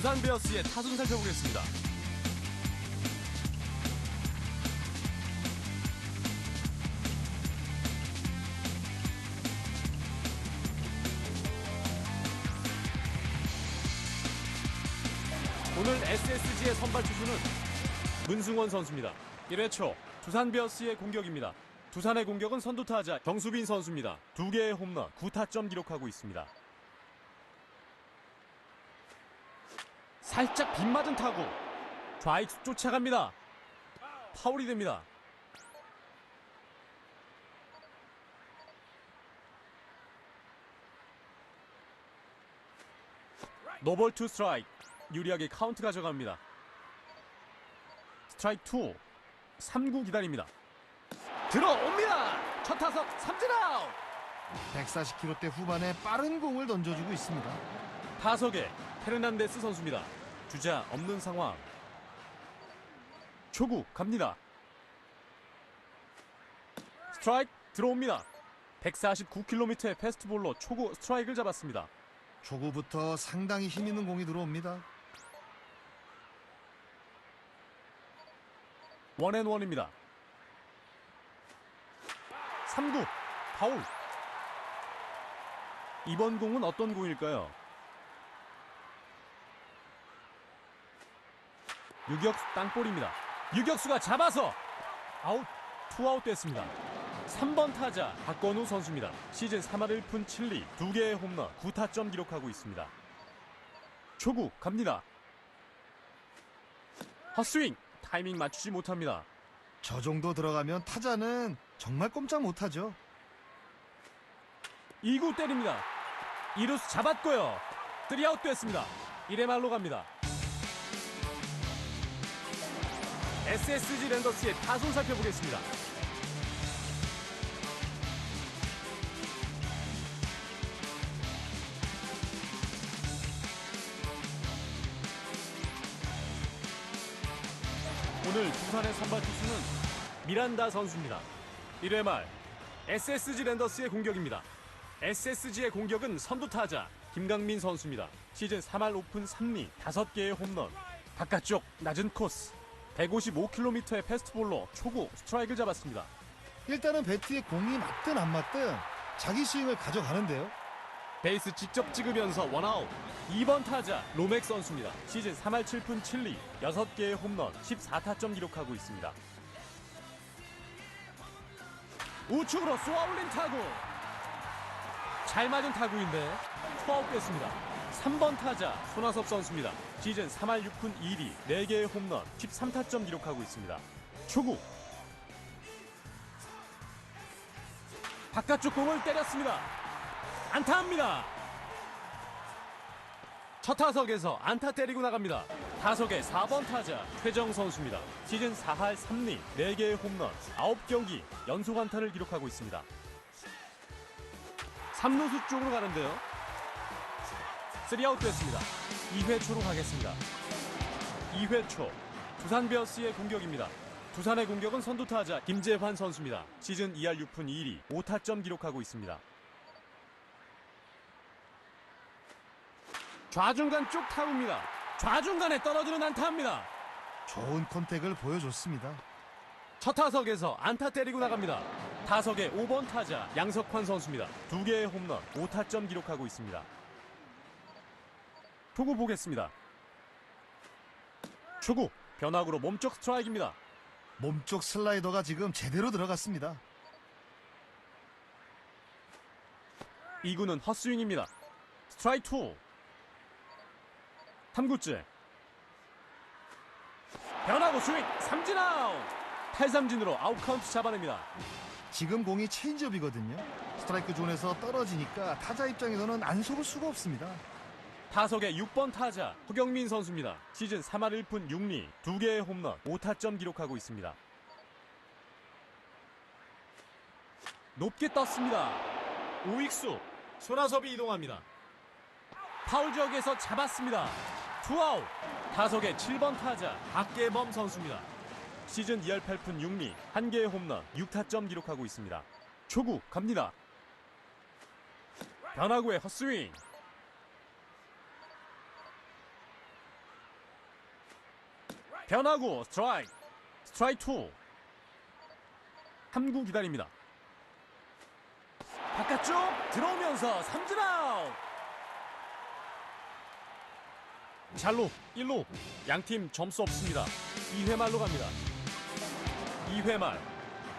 두산 베어스의 타순 살펴보겠습니다. 오늘 SSG의 선발 투수는 문승원 선수입니다. 1회 초 두산 베어스의 공격입니다. 두산의 공격은 선두타자 정수빈 선수입니다. 두 개의 홈런, 9타점 기록하고 있습니다. 살짝 빗맞은 타구 좌익수 쫓아갑니다. 파울이 됩니다. 노볼 투 스트라이크 유리하게 카운트 가져갑니다. 스트라이크 2 3구 기다립니다. 들어옵니다. 첫 타석 삼진 아웃. 140km대 후반에 빠른 공을 던져주고 있습니다. 타석에 페르난데스 선수입니다. 주자 없는 상황. 초구 갑니다. 스트라이크 들어옵니다. 149km의 패스트볼로 초구 스트라이크를 잡았습니다. 초구부터 상당히 힘 있는 공이 들어옵니다. 원앤원입니다. 3구 파울. 이번 공은 어떤 공일까요? 유격수 땅볼입니다. 유격수가 잡아서 아웃 투아웃 됐습니다. 3번 타자 박건우 선수입니다. 시즌 3할 1푼 7리 2개의 홈런 9타점 기록하고 있습니다. 초구 갑니다. 헛스윙 타이밍 맞추지 못합니다. 저 정도 들어가면 타자는 정말 꼼짝 못하죠. 2구 때립니다. 2루수 잡았고요. 3아웃 됐습니다. 1회 말로 갑니다. SSG 랜더스의 타순 살펴보겠습니다. 오늘 두산의 선발 투수는 미란다 선수입니다. 1회 말 SSG 랜더스의 공격입니다. SSG의 공격은 선두 타자 김강민 선수입니다. 시즌 3할 오픈 3리 5개의 홈런. 바깥쪽 낮은 코스 155km의 패스트볼로 초구 스트라이크를 잡았습니다. 일단은 배트에 공이 맞든 안 맞든 자기 스윙을 가져가는데요. 베이스 직접 찍으면서 원아웃. 2번 타자 로맥 선수입니다. 시즌 3할 7푼 7리 6개의 홈런 14타점 기록하고 있습니다. 우측으로 쏘아올린 타구. 잘 맞은 타구인데 투아웃 됐습니다. 3번 타자 손아섭 선수입니다. 시즌 3할 6푼 2리 4개의 홈런 13타점 기록하고 있습니다. 초구. 바깥쪽 공을 때렸습니다. 안타합니다. 첫 타석에서 안타 때리고 나갑니다. 타석의 4번 타자 최정 선수입니다. 시즌 4할 3리 4개의 홈런 9경기 연속 안타를 기록하고 있습니다. 3루수 쪽으로 가는데요. 3아웃 됐습니다. 2회 초로 가겠습니다. 2회 초 두산 베어스의 공격입니다. 두산의 공격은 선두 타자 김재환 선수입니다. 시즌 2할 6푼 2리 5타점 기록하고 있습니다. 좌중간 쪽 타구입니다. 좌중간에 떨어지는 안타입니다. 좋은 컨택을 보여줬습니다. 첫 타석에서 안타 때리고 나갑니다. 타석의 5번 타자 양석환 선수입니다. 두 개의 홈런 5타점 기록하고 있습니다. 초구 보겠습니다. 초구 변화구로 몸쪽 스트라이크입니다. 몸쪽 슬라이더가 지금 제대로 들어갔습니다. 2구는 헛스윙입니다. 스트라이크 2. 3구째. 변화구 스윙 삼진 아웃. 탈삼진으로 아웃 카운트 잡아냅니다. 지금 공이 체인지업이거든요. 스트라이크 존에서 떨어지니까 타자 입장에서는 안 속을 수가 없습니다. 타석의 6번 타자 허경민 선수입니다. 시즌 3할 1푼 6리 2개의 홈런 5타점 기록하고 있습니다. 높게 떴습니다. 우익수 손아섭이 이동합니다. 파울 지역에서 잡았습니다. 투아웃 타석의 7번 타자 박계범 선수입니다. 시즌 2할 8푼 6리 1개의 홈런 6타점 기록하고 있습니다. 초구 갑니다. 변화구의 헛스윙 변하고 스트라이크. 스트라이크 2. 3구 기다립니다. 바깥쪽 들어오면서 삼진 아웃. 잘로 1루 양팀 점수 없습니다. 2회 말로 갑니다. 2회 말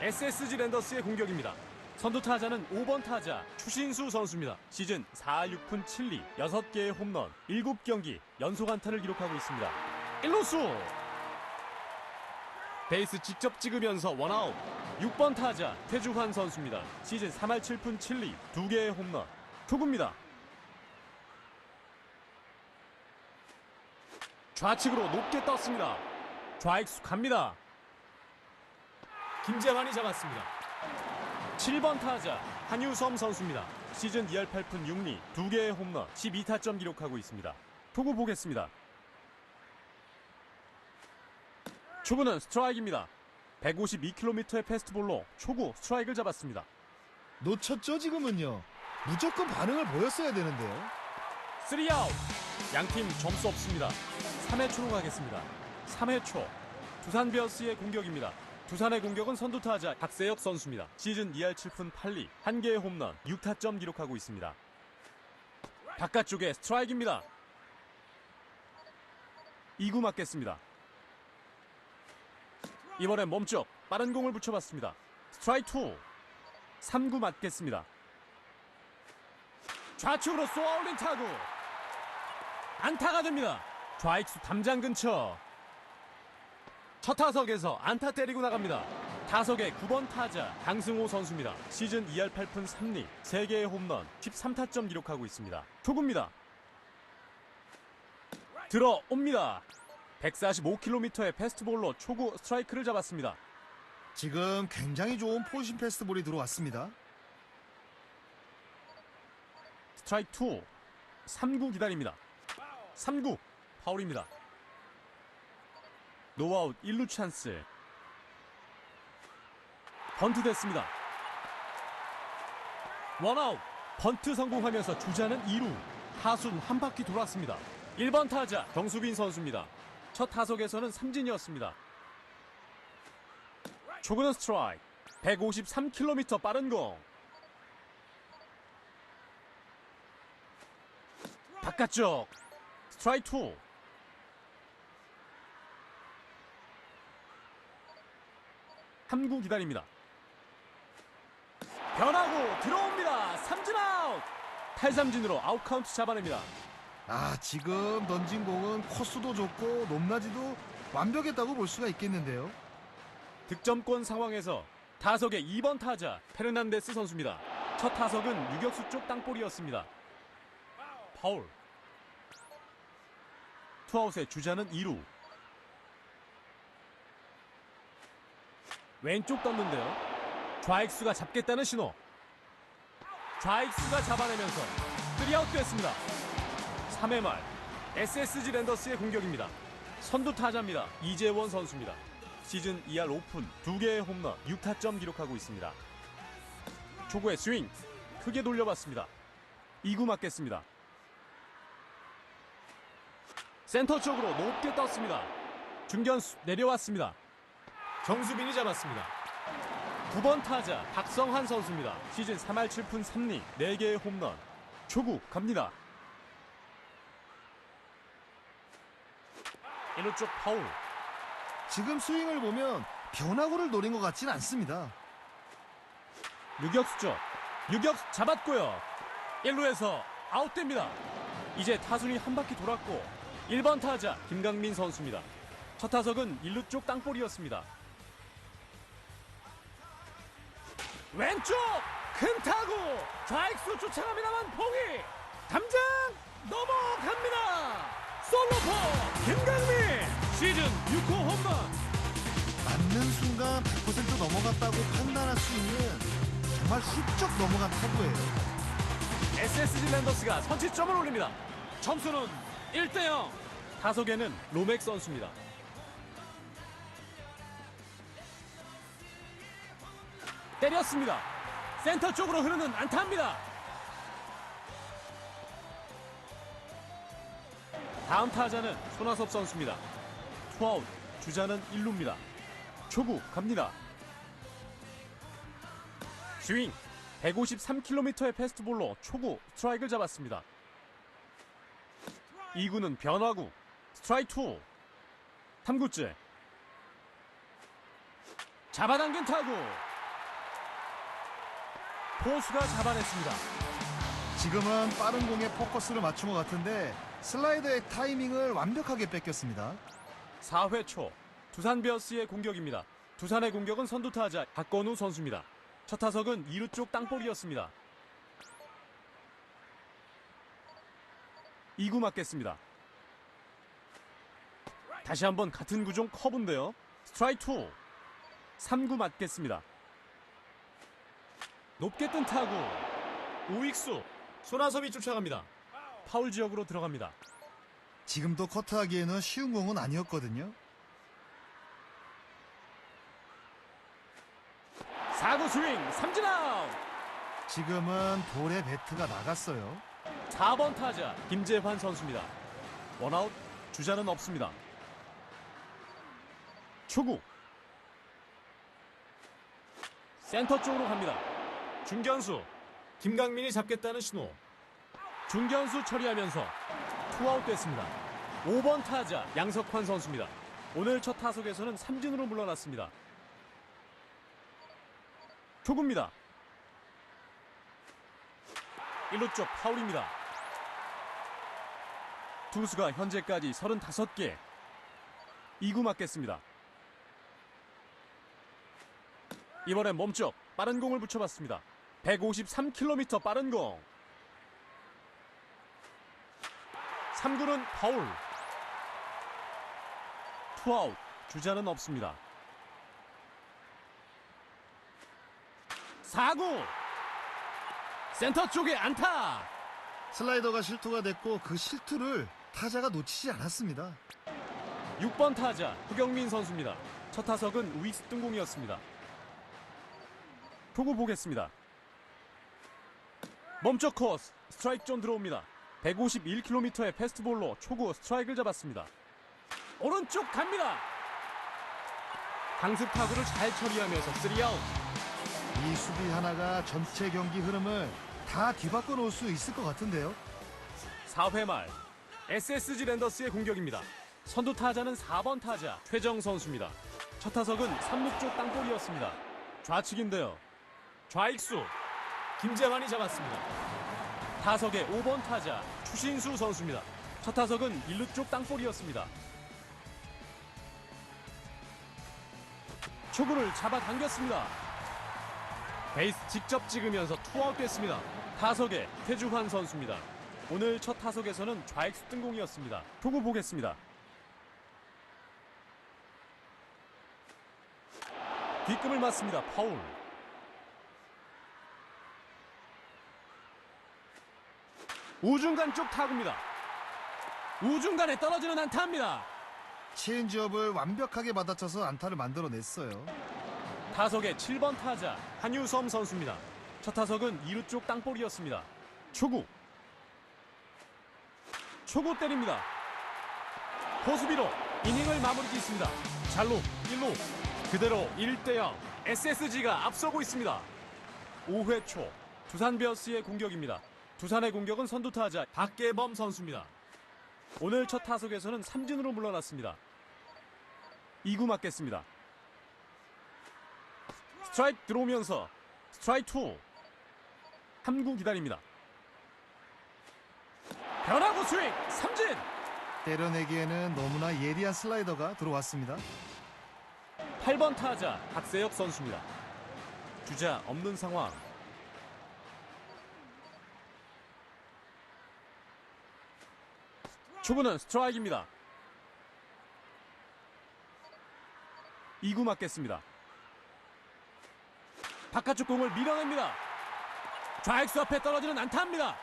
SSG 랜더스의 공격입니다. 선두 타자는 5번 타자 추신수 선수입니다. 시즌 4, 6푼 7리 6개의 홈런 7경기 연속 안타를 기록하고 있습니다. 1루수 베이스 직접 찍으면서 원아웃 6번 타자 태주환 선수입니다. 시즌 3할 7푼 7리 2개의 홈런 투구입니다. 좌측으로 높게 떴습니다. 좌익수 갑니다. 김재환이 잡았습니다. 7번 타자 한유섬 선수입니다. 시즌 2할 8푼 6리 2개의 홈런 12타점 기록하고 있습니다. 투구 보겠습니다. 초구는 스트라이크입니다. 152km의 패스트볼로 초구 스트라이크를 잡았습니다. 놓쳤죠 지금은요. 무조건 반응을 보였어야 되는데요. 3아웃! 양팀 점수 없습니다. 3회 초로 가겠습니다. 3회 초. 두산 베어스의 공격입니다. 두산의 공격은 선두타자 박세혁 선수입니다. 시즌 2할 7푼 8리 1개의 홈런 6타점 기록하고 있습니다. 바깥쪽에 스트라이크입니다. 2구 맞겠습니다 이번엔 몸쪽 빠른 공을 붙여봤습니다 스트라이크 2 3구 맞겠습니다 좌측으로 쏘아올린 타구 안타가 됩니다. 좌익수 담장 근처. 첫 타석에서 안타 때리고 나갑니다. 타석의 9번 타자 강승호 선수입니다. 시즌 2할 8푼 3리 3개의 홈런 13타점 기록하고 있습니다. 투구입니다. 들어옵니다. 145km의 패스트볼로 초구 스트라이크를 잡았습니다. 지금 굉장히 좋은 포신 패스트볼이 들어왔습니다. 스트라이크 2 3구 기다립니다. 3구 파울입니다. 노아웃 1루 찬스. 번트 됐습니다. 원아웃 번트 성공하면서 주자는 2루. 하순 한 바퀴 돌았습니다. 1번 타자 경수빈 선수입니다 첫 타석에서는 삼진이었습니다. 초구는 스트라이크. 153km 빠른 공. 바깥쪽. 스트라이크 2 3구 기다립니다. 변하고 들어옵니다. 삼진 아웃. 탈삼진으로 아웃 카운트 잡아냅니다 아 지금 던진 공은 코스도 좋고 높낮이도 완벽했다고 볼 수가 있겠는데요. 득점권 상황에서 타석의 2번 타자 페르난데스 선수입니다. 첫 타석은 유격수 쪽 땅볼이었습니다. 파울. 투아웃의 주자는 2루. 왼쪽 떴는데요. 좌익수가 잡겠다는 신호. 좌익수가 잡아내면서 3아웃 됐습니다 3회 말 SSG 랜더스의 공격입니다 선두 타자입니다 이재원 선수입니다 시즌 2할 오픈 2개의 홈런 6타점 기록하고 있습니다 초구의 스윙 크게 돌려봤습니다 2구 맞겠습니다 센터 쪽으로 높게 떴습니다. 중견수 내려왔습니다. 정수빈이 잡았습니다. 9번 타자 박성환 선수입니다. 시즌 3할 7푼 3리 4개의 홈런. 초구 갑니다. 1루 쪽 파울. 지금 스윙을 보면 변화구를 노린 것 같진 않습니다. 유격수 쪽. 유격수 잡았고요. 1루에서 아웃됩니다. 이제 타순이 한 바퀴 돌았고 1번 타자 김강민 선수입니다. 첫 타석은 1루 쪽 땅볼이었습니다. 왼쪽 큰 타구 좌익수 쫓아갑니다만 포기 담장 넘어갑니다. 솔로포 김강민 시즌 6호 홈런 맞는 순간 100% 넘어갔다고 판단할 수 있는 정말 훌쩍 넘어간 타구예요. SSG 랜더스가 선취점을 올립니다. 점수는 1대0. 타석에는 로맥 선수입니다. 때렸습니다. 센터 쪽으로 흐르는 안타입니다. 다음 타자는 손아섭 선수입니다. 투아웃 주자는 1루입니다. 초구 갑니다. 스윙 153km의 패스트볼로 초구 스트라이크를 잡았습니다. 2구는 변화구 스트라이크 2 3구째 잡아당긴 타구 포수가 잡아냈습니다. 지금은 빠른 공에 포커스를 맞춘 것 같은데 슬라이더의 타이밍을 완벽하게 뺏겼습니다. 4회 초 두산 베어스의 공격입니다. 두산의 공격은 선두 타자 박건우 선수입니다. 첫 타석은 2루 쪽 땅볼이었습니다. 2구 맞겠습니다. 다시 한번 같은 구종 커브인데요. 스트라이크 2. 3구 맞겠습니다. 높게 뜬 타구. 우익수. 손아섭이 쫓아갑니다. 파울 지역으로 들어갑니다. 지금도 커트하기에는 쉬운 공은 아니었거든요. 4구 스윙. 삼진 아웃. 지금은 볼에 배트가 나갔어요. 4번 타자 김재환 선수입니다. 원아웃 주자는 없습니다. 초구 센터 쪽으로 갑니다. 중견수 김강민이 잡겠다는 신호. 중견수 처리하면서 투아웃 됐습니다. 5번 타자 양석환 선수입니다. 오늘 첫 타석에서는 삼진으로 물러났습니다. 초구입니다. 1루 쪽 파울입니다. 투수가 현재까지 35개 2구 맞겠습니다. 이번엔 몸쪽 빠른 공을 붙여봤습니다. 153km 빠른 공. 3구는 파울. 투아웃 주자는 없습니다. 4구 센터 쪽에 안타. 슬라이더가 실투가 됐고 그 실투를 타자가 놓치지 않았습니다. 6번 타자 후경민 선수입니다. 첫 타석은 우익수 뜬공이었습니다. 초구 보겠습니다. 멈춰 코스 스트라이크 존 들어옵니다. 151km의 패스트볼로 초구 스트라이크를 잡았습니다. 오른쪽 갑니다. 강습 타구를 잘 처리하면서 3아웃. 이 수비 하나가 전체 경기 흐름을 다 뒤바꿔 놓을 수 있을 것 같은데요. 4회 말 SSG 랜더스의 공격입니다. 선두 타자는 4번 타자 최정 선수입니다. 첫 타석은 3루 쪽 땅볼이었습니다. 좌측인데요. 좌익수 김재환이 잡았습니다. 타석의 5번 타자 추신수 선수입니다. 첫 타석은 1루 쪽 땅볼이었습니다. 초구를 잡아당겼습니다. 베이스 직접 찍으면서 투아웃 됐습니다. 타석에 최주환 선수입니다. 오늘 첫 타석에서는 좌익수 뜬공이었습니다. 초구 보겠습니다. 뒷금을 맞습니다. 파울. 우중간 쪽 타구입니다. 우중간에 떨어지는 안타입니다. 체인지업을 완벽하게 받아쳐서 안타를 만들어냈어요. 타석의 7번 타자 한유섬 선수입니다. 첫 타석은 2루 쪽 땅볼이었습니다. 초구. 초구 때립니다. 호수비로 이닝을 마무리 짓습니다. 잘로 1루 그대로 1대0 SSG가 앞서고 있습니다. 5회 초 두산 베어스의 공격입니다. 두산의 공격은 선두 타자 박계범 선수입니다. 오늘 첫 타석에서는 삼진으로 물러났습니다. 2구 맞겠습니다. 스트라이크 들어오면서 스트라이크 2 3구 기다립니다. 변화구 스윙 삼진 때려내기에는 너무나 예리한 슬라이더가 들어왔습니다. 8번 타자 박세혁 선수입니다. 주자 없는 상황. 초구는 스트라이크입니다. 2구 맞겠습니다. 바깥쪽 공을 밀어냅니다. 좌익수 앞에 떨어지는 안타입니다.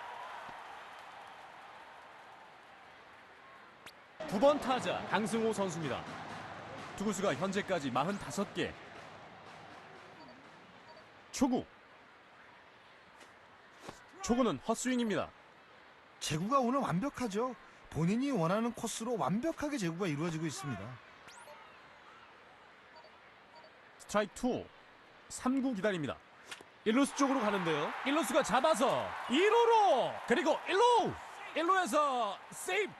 9번 타자 강승호 선수입니다. 투구수가 현재까지 45개. 초구. 초구는 헛스윙입니다. 제구가 오늘 완벽하죠. 본인이 원하는 코스로 완벽하게 제구가 이루어지고 있습니다. 스트라이크 2. 3구 기다립니다. 1루수 쪽으로 가는데요. 1루수가 잡아서 2루로 그리고 1루 1루에서 세이브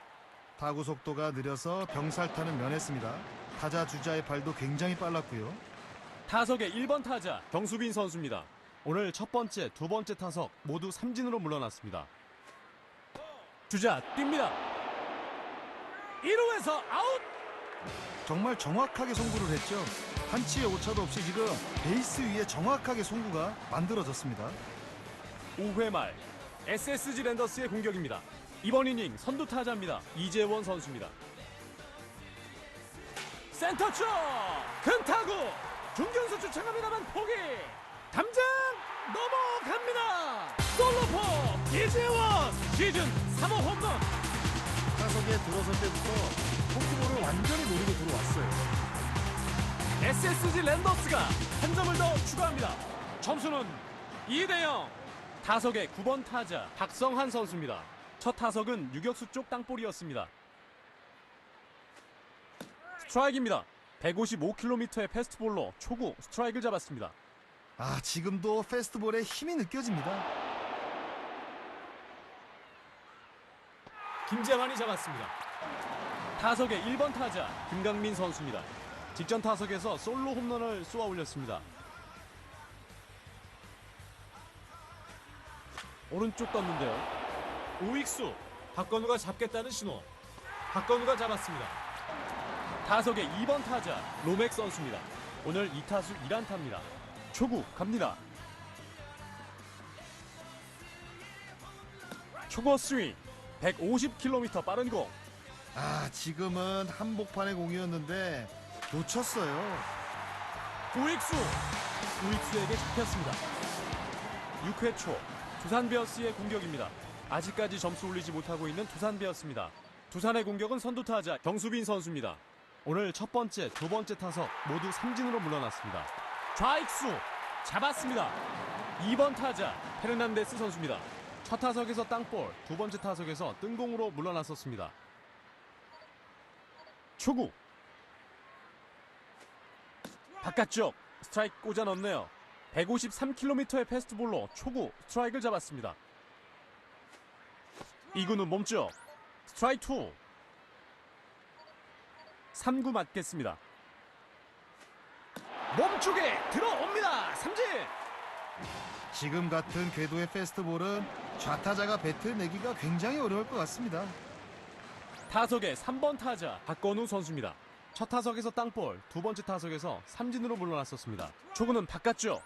타구 속도가 느려서 병살타는 면했습니다. 타자 주자의 발도 굉장히 빨랐고요. 타석의 1번 타자 경수빈 선수입니다. 오늘 첫 번째, 두 번째 타석 모두 삼진으로 물러났습니다. 주자 뜁니다. 1루에서 아웃! 정말 정확하게 송구를 했죠. 한치의 오차도 없이 지금 베이스 위에 정확하게 송구가 만들어졌습니다. 5회 말 SSG 랜더스의 공격입니다. 이번 이닝 선두 타자입니다. 이재원 선수입니다. 센터 쪽! 큰 타구! 중견수 쫓아갑니다만 포기! 담장 넘어갑니다! 솔로포 이재원 시즌 3호 홈런! 타석에 들어설 때부터 포크볼을 완전히 노리고 들어왔어요. SSG 랜더스가 한 점을 더 추가합니다. 점수는 2대 0. 타석의 9번 타자 박성한 선수입니다. 첫 타석은 유격수 쪽 땅볼이었습니다. 스트라이크입니다. 155km의 패스트볼로 초구 스트라이크를 잡았습니다. 아, 지금도 페스트볼에 힘이 느껴집니다. 김재환이 잡았습니다. 타석의 1번 타자 김강민 선수입니다. 직전 타석에서 솔로 홈런을 쏘아 올렸습니다. 오른쪽 떴는데요. 우익수 박건우가 잡겠다는 신호. 박건우가 잡았습니다. 타석의 2번 타자 로맥 선수입니다. 오늘 2타수 1안타입니다. 초구 갑니다. 초구 스윙 150km 빠른 공. 아, 지금은 한복판의 공이었는데 놓쳤어요. 우익수. 우익수에게 잡혔습니다. 6회 초 두산 베어스의 공격입니다. 아직까지 점수 올리지 못하고 있는 두산 베어스입니다. 두산의 공격은 선두 타자 경수빈 선수입니다. 오늘 첫 번째 두 번째 타석 모두 삼진으로 물러났습니다. 좌익수 잡았습니다. 2번 타자 페르난데스 선수입니다 첫 타석에서 땅볼 두 번째 타석에서 뜬공으로 물러났었습니다 초구 바깥쪽 스트라이크 꽂아 넣네요. 153km의 패스트볼로 초구 스트라이크를 잡았습니다. 2구는 몸쪽 스트라이크 2 3구 맞겠습니다. 몸쪽에 들어옵니다. 삼진 지금 같은 궤도의 페스트볼은 좌타자가 배트 내기가 굉장히 어려울 것 같습니다. 타석의 3번 타자 박건우 선수입니다. 첫 타석에서 땅볼, 두 번째 타석에서 삼진으로 물러났었습니다. 초구는 바깥쪽.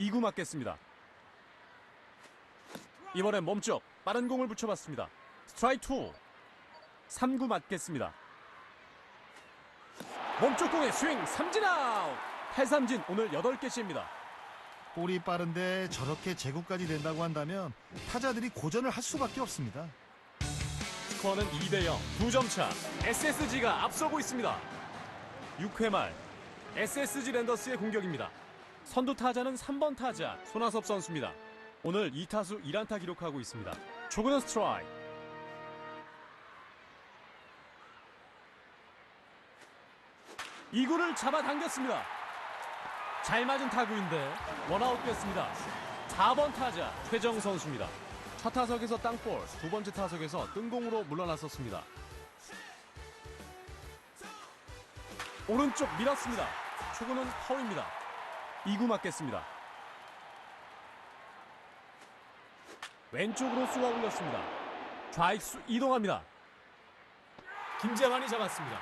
2구 맞겠습니다. 이번엔 몸쪽 빠른 공을 붙여봤습니다. 스트라이크 2. 3구 맞겠습니다. 몸쪽 공의 스윙 삼진 아웃. 탈삼진 오늘 8개째입니다. 볼이 빠른데 저렇게 제구까지 된다고 한다면 타자들이 고전을 할 수밖에 없습니다. 스코어는 2대0 2점 차. SSG가 앞서고 있습니다. 6회 말 SSG 랜더스의 공격입니다. 선두 타자는 3번 타자 손아섭 선수입니다. 오늘 2타수 1안타 기록하고 있습니다. 초구는 스트라이크. 이구를 잡아당겼습니다 잘 맞은 타구인데 원아웃 됐습니다 4번 타자 최정 선수입니다 첫 타석에서 땅볼, 두 번째 타석에서 뜬공으로 물러났었습니다. 오른쪽 밀었습니다. 초구는 파울입니다. 2구 맞겠습니다. 왼쪽으로 쏘아 올렸습니다. 좌익수 이동합니다. 김재환이 잡았습니다.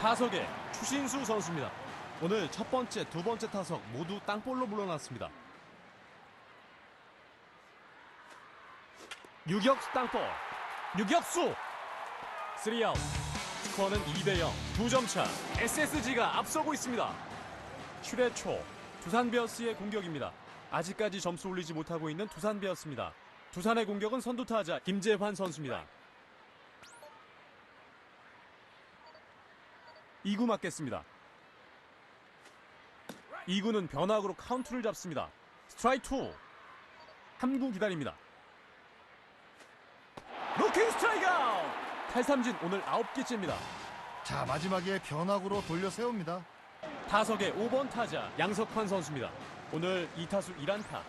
타석에 추신수 선수입니다. 오늘 첫 번째, 두 번째 타석 모두 땅볼로 물러났습니다. 유격수 땅볼 유격수! 3아웃. 스코어는 2대 0 2점 차. SSG가 앞서고 있습니다. 7회 초 두산 베어스의 공격입니다. 아직까지 점수 올리지 못하고 있는 두산 베어스입니다. 두산의 공격은 선두 타자 김재환 선수입니다. 2구 맞겠습니다 2구는 변화구로 카운트를 잡습니다 스트라이크 2 3구 기다립니다 루킹 스트라이크 아웃! 탈삼진 오늘 9개째입니다. 자, 마지막에 변화구로 돌려 세웁니다. 타석의 5번 타자 양석환 선수입니다. 오늘 2타수 1안타.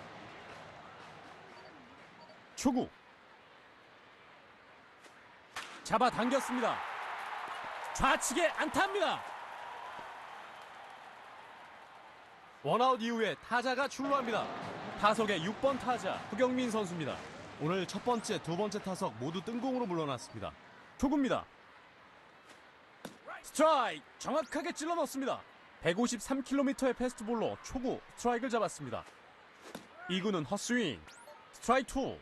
초구. 잡아 당겼습니다. 좌측에 안타입니다. 원아웃 이후에 타자가 출루합니다. 타석의 6번 타자 후경민 선수입니다. 오늘 첫 번째, 두 번째 타석 모두 뜬공으로 물러났습니다. 초구입니다. 스트라이크 정확하게 찔러 넣습니다. 153km의 패스트볼로 초구 스트라이크를 잡았습니다. 2구는 헛스윙 스트라이크 2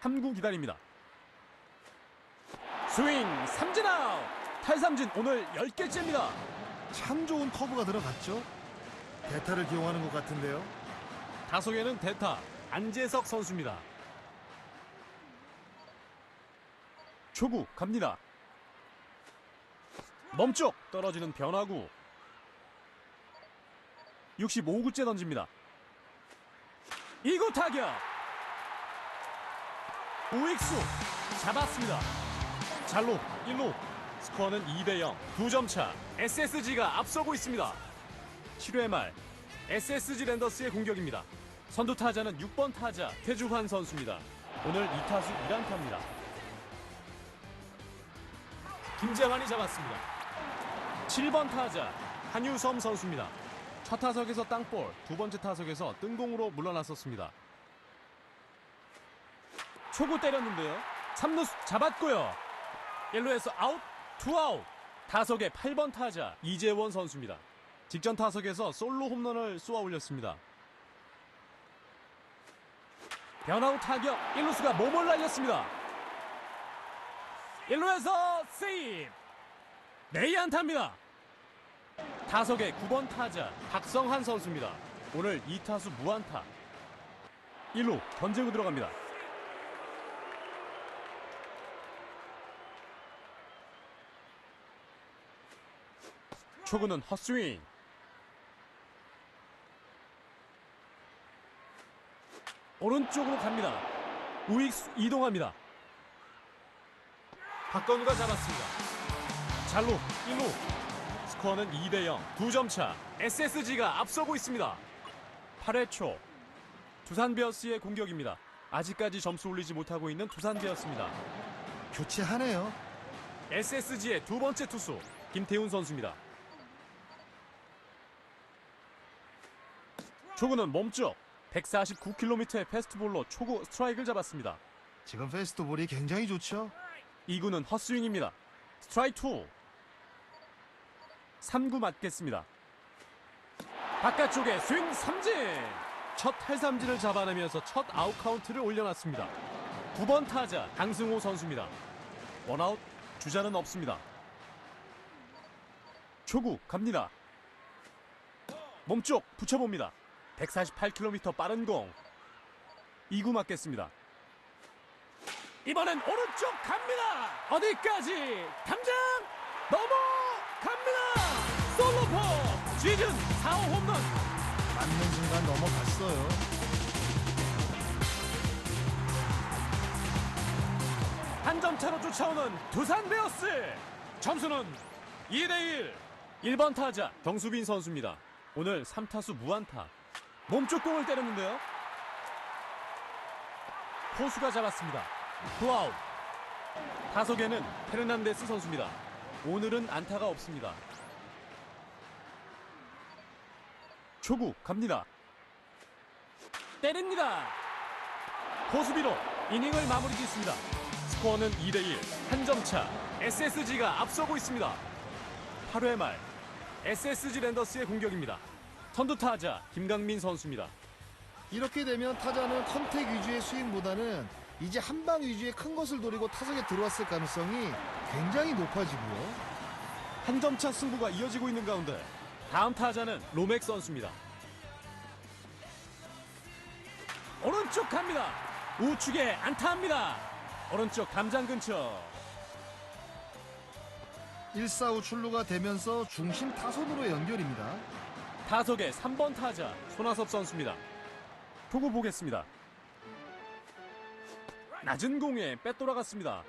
3구 기다립니다. 스윙 삼진 아웃 탈삼진 오늘 10개째입니다. 참 좋은 커브가 들어갔죠? 대타를 기용하는 것 같은데요. 다속에는 대타 안재석 선수입니다. 초구 갑니다. 멈쪽 떨어지는 변화구 65구째 던집니다. 2구 타격 우익수 잡았습니다. 잘로 1루 스코어는 2대 0 2점 차 SSG가 앞서고 있습니다. 7회 말 SSG 랜더스의 공격입니다. 선두 타자는 6번 타자 태주환 선수입니다. 오늘 2타수 1안타입니다. 김재환이 잡았습니다. 7번 타자 한유섬 선수입니다. 첫 타석에서 땅볼, 두 번째 타석에서 뜬공으로 물러났었습니다. 초구 때렸는데요. 3루수 잡았고요. 1루에서 아웃, 투아웃. 타석의 8번 타자 이재원 선수입니다. 직전 타석에서 솔로 홈런을 쏘아 올렸습니다. 변화후 타격 1루수가 몸을 날렸습니다. 1루에서 세이브 내이 안타입니다. 타석의 9번 타자 박성한 선수입니다. 오늘 2타수 무안타 1루 던지고 들어갑니다. 초구는 헛스윙 오른쪽으로 갑니다. 우익수 이동합니다. 박건우가 잡았습니다. 잘로 1루 스코어는 2대 0 2점 차 SSG가 앞서고 있습니다. 8회 초 두산 베어스의 공격입니다. 아직까지 점수 올리지 못하고 있는 두산 베어스입니다. 교체하네요. SSG의 두 번째 투수 김태훈 선수입니다. 초구는 몸쪽 149km의 패스트볼로 초구 스트라이크를 잡았습니다. 지금 페스트볼이 굉장히 좋죠? 2구는 헛스윙입니다. 스트라이크 2. 3구 맞겠습니다. 바깥쪽에 스윙 삼진. 첫 탈삼진을 잡아내면서 첫 아웃 카운트를 올려놨습니다. 9번 타자 강승호 선수입니다. 원아웃 주자는 없습니다. 초구 갑니다. 몸쪽 붙여봅니다. 148km 빠른 공. 2구 맞겠습니다. 이번엔 오른쪽 갑니다. 어디까지? 담장 넘어갑니다. 솔로포 시즌 4호 홈런. 맞는 순간 넘어갔어요. 한 점 차로 쫓아오는 두산 베어스. 점수는 2대1. 1번 타자 정수빈 선수입니다. 오늘 3타수 무안타. 몸쪽 공을 때렸는데요. 포수가 잡았습니다. 투아웃. 타석에는 페르난데스 선수입니다. 오늘은 안타가 없습니다. 초구 갑니다. 때립니다. 포수비로 이닝을 마무리 짓습니다. 스코어는 2대1 한 점 차 SSG가 앞서고 있습니다. 8회 말 SSG 랜더스의 공격입니다. 선두 타자 김강민 선수입니다. 이렇게 되면 타자는 컨택 위주의 스윙보다는 이제 한 방 위주의 큰 것을 노리고 타석에 들어왔을 가능성이 굉장히 높아지고요. 한 점 차 승부가 이어지고 있는 가운데 다음 타자는 로맥 선수입니다. 오른쪽 갑니다. 우측에 안타합니다. 오른쪽 담장 근처 1사후 출루가 되면서 중심 타선으로 연결입니다. 타석의 3번 타자 손아섭 선수입니다. 보고 보겠습니다. 낮은 공에 빼돌아갔습니다.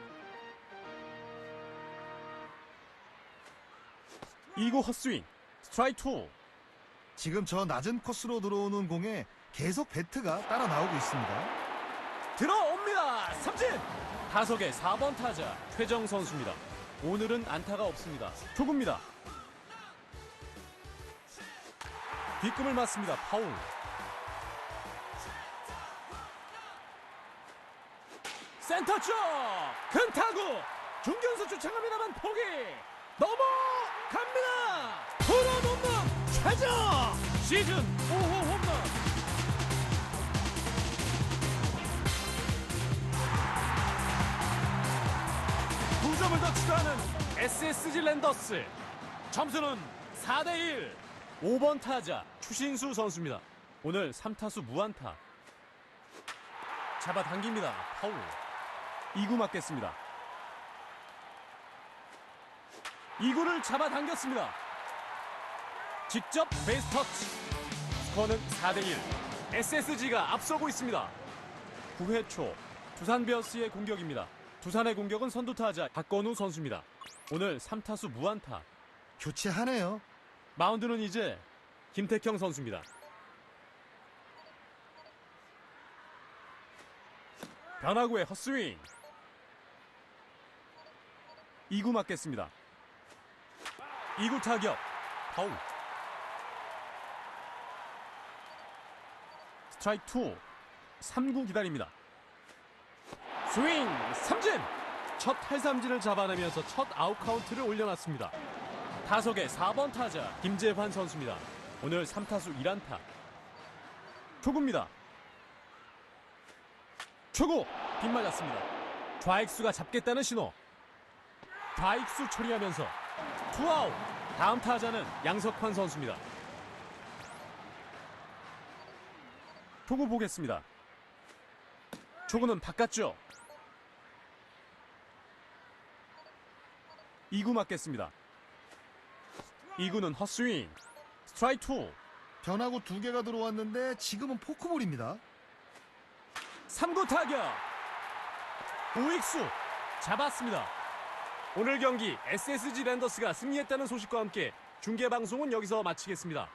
2구 헛스윙. 스트라이크 2. 지금 저 낮은 코스로 들어오는 공에 계속 배트가 따라 나오고 있습니다. 들어옵니다. 삼진. 타석의 4번 타자 최정 선수입니다. 오늘은 안타가 없습니다. 초구입니다. 뒷금을 맞습니다. 파울. 센터 쪽! 큰 타구! 중견수 주창합니다만 포기! 넘어갑니다! 홈런 홈런! 최정! 시즌 5호 홈런! 두 점을 더 추가하는 SSG 랜더스 점수는 4대1 5번 타자 추신수 선수입니다. 오늘 3타수 무안타. 잡아당깁니다. 파울. 2구 맞겠습니다. 2구를 잡아당겼습니다. 직접 베이스 터치. 스코어는 4대1 SSG가 앞서고 있습니다. 9회 초 두산 베어스의 공격입니다. 두산의 공격은 선두타자 박건우 선수입니다. 오늘 3타수 무안타. 교체하네요. 마운드는 이제 김태형 선수입니다. 변화구의 헛스윙. 2구 맞겠습니다. 2구 타격. 파울. 스트라이크 2. 3구 기다립니다. 스윙 삼진 첫 탈삼진을 잡아내면서 첫 아웃 카운트를 올려놨습니다 타석의 4번 타자 김재환 선수입니다. 오늘 3타수 1안타. 초구입니다. 초구! 빗맞았습니다. 좌익수가 잡겠다는 신호. 좌익수 처리하면서 투아웃! 다음 타자는 양석환 선수입니다. 초구 보겠습니다. 초구는 바깥쪽. 2구 맞겠습니다. 2구는 헛스윙. 스트라이크 2. 변화구 두 개가 들어왔는데 지금은 포크볼입니다. 3구 타격. 우익수 잡았습니다. 오늘 경기 SSG 랜더스가 승리했다는 소식과 함께 중계 방송은 여기서 마치겠습니다.